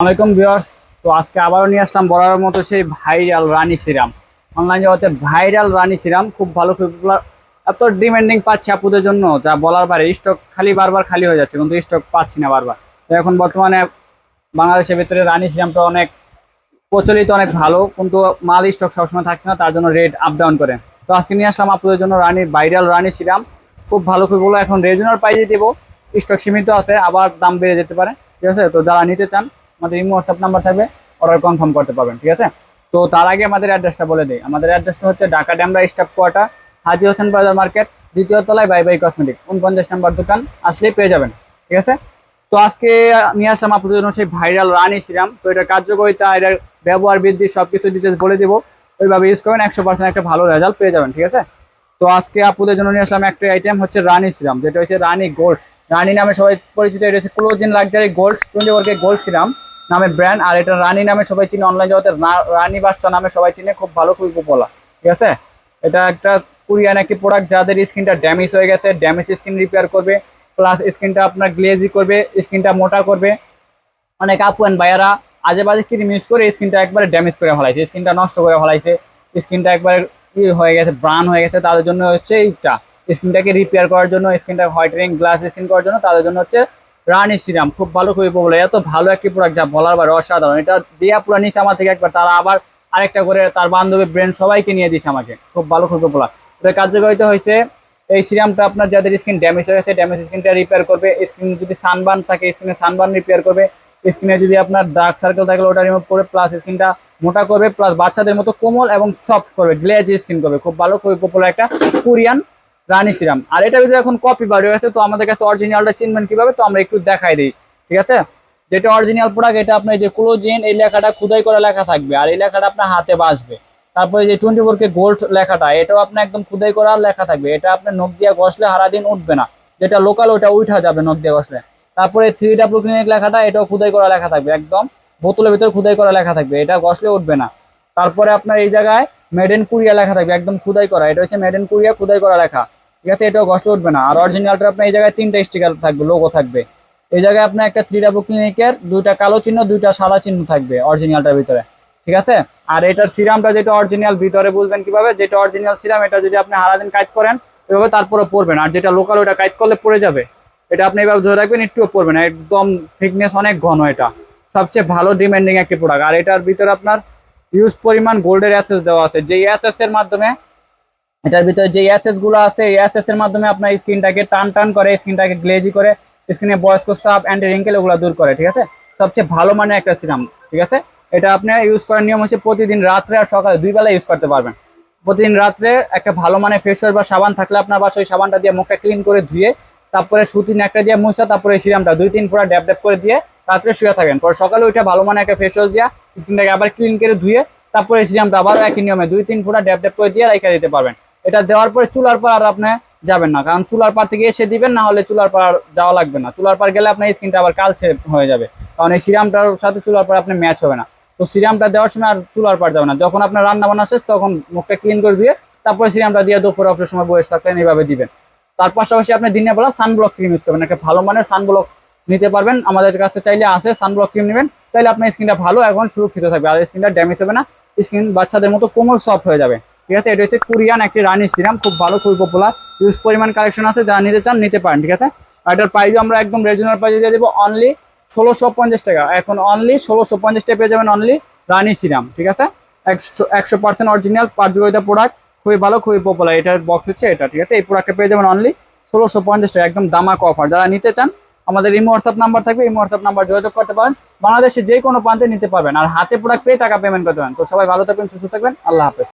আসসালামাইকুম ভিউয়ার্স। তো আজকে আবারও নিয়ে আসলাম বলার মতো সেই ভাইরাল রানী সিরাম। অনলাইন জগতে ভাইরাল রানী সিরাম খুব ভালো, খুব। এত ডিমান্ডিং পাচ্ছি আপুদের জন্য, যা বলার বাইরে স্টক খালি বারবার খালি হয়ে যাচ্ছে, কিন্তু স্টক পাচ্ছি না বারবার। তো এখন বর্তমানে বাংলাদেশের ভিতরে রানী সিরামটা অনেক প্রচলিত, অনেক ভালো, কিন্তু মাল স্টক সবসময় থাকছে না, তার জন্য রেট আপ ডাউন করে। তো আজকে নিয়ে আসলাম আপুদের জন্য রানী, ভাইরাল রানী সিরাম। খুব ভালো খুব ভালো এখন রেজনাল প্রাইজে দেবো। স্টক সীমিত আছে, আবার দাম বেড়ে যেতে পারে। ঠিক আছে? তো যারা নিতে চান আমাদের ইমো হোয়াটসঅ্যাপ নাম্বার থাকবে অর্ডার কনফার্ম করতে পারবেন, ঠিক আছে? তো তার আগে আমাদের অ্যাড্রেসটা বলে দিই। আমাদের অ্যাড্রেসটা হচ্ছে Dhaka Demra staff quarter, Haji Hossain Bazar market, দ্বিতীয় তলায় বাই বাই কসমেটিক, উনপঞ্চাশ নাম্বার দোকান, আসলেই পেয়ে যাবেন, ঠিক আছে? তো আজকে নিয়ে আসলাম আপনাদের জন্য সেই ভাইরাল রানি সিরাম। তো এটা কার্যকরিতা, এটার ব্যবহার বৃদ্ধি সব কিছু ডিটেলস বলে দেবো। ওইভাবে ইউজ করবেন, একশো পার্সেন্ট একটা ভালো রেজাল্ট পেয়ে যাবেন, ঠিক আছে? তো আজকে আপুদের জন্য নিয়ে আসলাম একটা আইটেম হচ্ছে রানি সিরাম, যেটা হচ্ছে রানি গোল্ড রানি নামে সবাই পরিচিত, এটা হচ্ছে ক্লোজিন লাক্সারি গোল্ড টোয়েন্টি ওয়ার্কে গোল্ড সিরাম। নামে ব্র্যান্ড আর এটা রানী নামে সবাই চিনে অনলাইন জগতে রানি বাচ্চা নামে সবাই চিনে, খুব ভালো, খুবই পপুলার ঠিক আছে? এটা একটা কোরিয়ান, একটি প্রোডাক্ট যাদের স্কিনটা ড্যামেজ হয়ে গেছে ড্যামেজ স্কিন রিপেয়ার করবে প্লাস স্কিনটা আপনার গ্লেজি করবে, স্কিনটা মোটা করবে। অনেক আপু অ্যান্ড ভাইয়ারা আজে বাজে ক্রিম ইউজ করে স্কিনটা একবারে ড্যামেজ করে ফেলাইছে, স্কিনটা নষ্ট করে ফেলাইছে, স্কিনটা একবারে ই হয়ে গেছে ব্রান হয়ে গেছে, তাদের জন্য হচ্ছে এইটা। স্কিনটাকে রিপেয়ার করার জন্য, স্কিনটা হোয়াইটেনিং গ্লাস স্কিন করার জন্য, তাদের জন্য হচ্ছে রানি সিরাম খুব ভালো খুবই পপুলার এত ভালো একটি প্রোডাক্ট যা বলার বার অসাধারণ এটা যে আপুরা নিচ্ছে আমার থেকে একবার, তারা আবার আরেকটা করে তার বান্ধবী ব্রেন সবাইকে নিয়ে দিয়েছে আমাকে। খুব ভালো খুব পপুলার এটা কার্যকারিতা হয়েছে। এই সিরামটা আপনার যাদের স্কিন ড্যামেজ হয়ে গেছে ড্যামেজ স্কিনটা রিপেয়ার করবে। স্কিন যদি সানবার্ন থাকে স্কিনে সানবার্ন রিপেয়ার করবে। স্কিনে যদি আপনার ডার্ক সার্কেল থাকে, ওটা রিমুভ করে প্লাস স্কিনটা মোটা করবে। প্লাস বাচ্চাদের মতো কোমল এবং সফট করবে গ্লেজি স্কিন করবে। খুব ভালো, খুবই পপুলার একটা কোরিয়ান রানি সিরাম আর এটা যদি এখন কপি বার হয়ে গেছে, তো আমাদের কাছে অরিজিনালটা চিনবেন কীভাবে, তো আমরা একটু দেখাই দিই, ঠিক আছে? যেটা অরিজিনাল প্রোডাক্ট এটা আপনার যে ক্লোজিন এই লেখাটা খুদাই করা লেখা থাকবে, আর এই লেখাটা আপনার হাতে বাসবে তারপরে যে টোয়েন্টি ফোর কে গোল্ড লেখাটা, এটাও আপনার একদম খুদাই করা লেখা থাকবে। এটা আপনার নখ দিয়ে ঘষলে হারা দিন উঠবে না, যেটা লোকাল ওটা উঠা যাবে নখ দিয়ে ঘষলে। তারপরে থ্রি ডাব্লু ক্লিনিক লেখাটা, এটাও খুদাই করা লেখা থাকবে, একদম বোতলের ভিতর খুদাই করা লেখা থাকবে। এটা ঘষলে উঠবে না। তারপরে আপনার এই জায়গায় মেড ইন কুরিয়া লেখা থাকবে, একদম খুদাই করা। এটা হচ্ছে মেড ইন কুরিয়া খুদাই করা লেখা। ঠিক আছে? এটাও কষ্ট উঠবে না। আর অরিজিনালটা আপনার এই জায়গায় তিনটা স্টিকার থাকবে লোগো থাকবে। এই জায়গায় আপনার একটা থ্রি ডাব্লু ক্লিনিকের দুইটা কালো চিহ্ন, দুইটা সাদা চিহ্ন থাকবে অরিজিনালটার ভিতরে। ঠিক আছে? আর এটার সিরামটা যেটা অরিজিনাল ভিতরে বুঝবেন কীভাবে? যেটা অরিজিনাল সিরাম এটা যদি আপনি সারাদিন কাজ করেন, এভাবে তারপরে পড়বেন আর যেটা লোকাল ওটা কাজ করলে পড়ে যাবে। এটা আপনি এভাবে ধরে রাখবেন, একটুও পড়বে না। একদম থিকনেস অনেক ঘন এটা। সবচেয়ে ভালো ডিমান্ডিং একটি প্রোডাক্ট আর এটার ভিতরে আপনার ইউজ পরিমাণ গোল্ডের অ্যাসেস দেওয়া আছে। যে অ্যাসেস এর মাধ্যমে এটার ভিতরে যে অ্যাসেসগুলো আছে, এই অ্যাসেস এর মাধ্যমে আপনার স্কিনটাকে টান টান করে, স্কিনটাকে গ্লেজি করে, স্কিনে বয়স্ক সাপ, অ্যান্টি রিঙ্কেল ওগুলো দূর করে, ঠিক আছে? সবচেয়ে ভালো মানের একটা সিরাম, ঠিক আছে? এটা আপনি ইউজ করার নিয়ম হচ্ছে প্রতিদিন রাত্রে আর সকালে দুই বেলা ইউজ করতে পারবেন। প্রতিদিন রাত্রে একটা ভালো মানের ফেস ওয়াশ বা সাবান থাকলে আপনার বাসায় সাবানটা দিয়ে মুখটা ক্লিন করে ধুয়ে, তারপরে সুতি একটা দিয়ে মুছা, তারপরে এই সিরামটা দুই তিন ফোঁটা ড্যাপ ড্যাপ করে দিয়ে রাত্রে শুয়ে থাকেন। পরে সকালে ওইটা ভালো মানের একটা ফেস ওয়াশ দিয়ে স্কিনটাকে আবার ক্লিন করে ধুয়ে, তারপরে সিরামটা আবারও একই নিয়মে দুই তিন ফোঁটা ড্যাপ ড্যাপ করে দিয়ে রেখে দিতে পারবেন। এটা দেওয়ার পরে চুলার পর আর আপনি যাবেন না। কারণ চুলার পার থেকে এসে দিবেন, না হলে চুলার পার যাওয়া লাগবে না। চুলার পার গেলে আপনার স্কিনটা আবার কালচে হয়ে যাবে। কারণ এই সিরামটার সাথে চুলার পার আপনি ম্যাচ হবে না। তো সিরামটা দেওয়ার সময় আর চুলার পার যাবে না। যখন আপনার রান্না বান্না শেষ, তখন মুখটা ক্লিন করে দিয়ে তারপরে সিরামটা দিয়ে দুপুরে অফিসের সময় বসে থাকলেন এইভাবে দিবেন। তার পাশাপাশি আপনি দিনের বেলা সানব্লক ক্রিম ইউজ করবেন। একটা ভালো মানের সানব্লক নিতে পারবেন। আমাদের কাছে চাইলে আছে সানব্লক ক্রিম নেবেন। তাহলে আপনার স্কিনটা ভালো, এখন সুরক্ষিত থাকবে। আর স্কিনটা ড্যামেজ হবে না। স্কিন বাচ্চাদের মতো কোমল সফট হয়ে যাবে। ঠিক আছে? এটা হচ্ছে কোরিয়ান একটি রানি সিরাম, খুব ভালো, খুবই পপুলার ইউজ পরিমাণ কালেকশন আছে, যারা নিতে চান নিতে পারেন, ঠিক আছে? আর এটার প্রাইস আমরা একদম রিজনাল প্রাইসে দিয়ে দেবো অনলি ষোলোশো পঞ্চাশ টাকা। এখন অনলি ষোলোশো পঞ্চাশ টাকা পেয়ে যাবেন অনলি রানি সিরাম, ঠিক আছে? একশো একশো পার্সেন্ট অরিজিনাল কার্যকারিতা প্রোডাক্ট খুবই ভালো, খুবই পপুলার এটার বক্স হচ্ছে এটা, ঠিক আছে? এই প্রোডাক্টটা পেয়ে যাবেন অনলি ষোলোশো পঞ্চাশ টাকা, একদম দামাক অফার যারা নিতে চান, আমাদের ইমো হোয়াটসঅ্যাপ নাম্বার থাকবে ইমো হোয়াটসঅ্যাপ নাম্বার যোগাযোগ করতে পারেন। বাংলাদেশে যে কোনো প্রান্তে নিতে পারবেন। আর হাতে প্রোডাক্ট পেয়ে টাকা পেমেন্ট করতে পারেন। তো সবাই ভালো থাকবেন, সুস্থ থাকবেন। আল্লাহ হাফেজ।